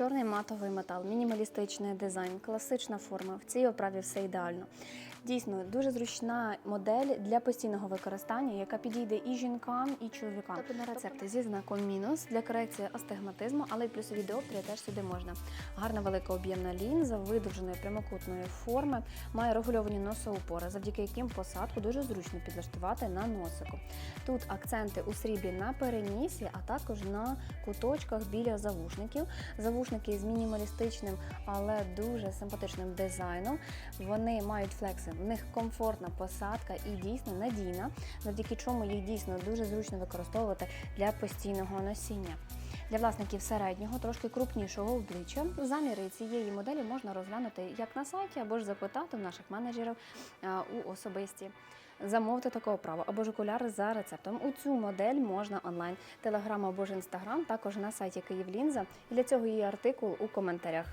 чорний матовий метал, мінімалістичний дизайн, класична форма. В цій оправі все ідеально. Дійсно, дуже зручна модель для постійного використання, яка підійде і жінкам, і чоловікам. Тобто на рецепти зі знаком мінус для корекції астигматизму, але й плюсові діоптрії теж сюди можна. Гарна велика об'ємна лінза, видовженої прямокутної форми, має регульовані носоупори, завдяки яким посадку дуже зручно підлаштувати на носику. Тут акценти у сріблі на перенісі, а також на куточках біля завушників. Завушники з мінімалістичним, але дуже симпатичним дизайном. Вони мають флекси, в них комфортна посадка і дійсно надійна, завдяки чому їх дійсно дуже зручно використовувати для постійного носіння. Для власників середнього, трошки крупнішого обличчя, заміри цієї моделі можна розглянути як на сайті, або ж запитати в наших менеджерів у особисті. Замовити такого права або ж окуляри за рецептом. У цю модель можна онлайн, телеграм або ж інстаграм, також на сайті Київлінза. І для цього є артикул у коментарях.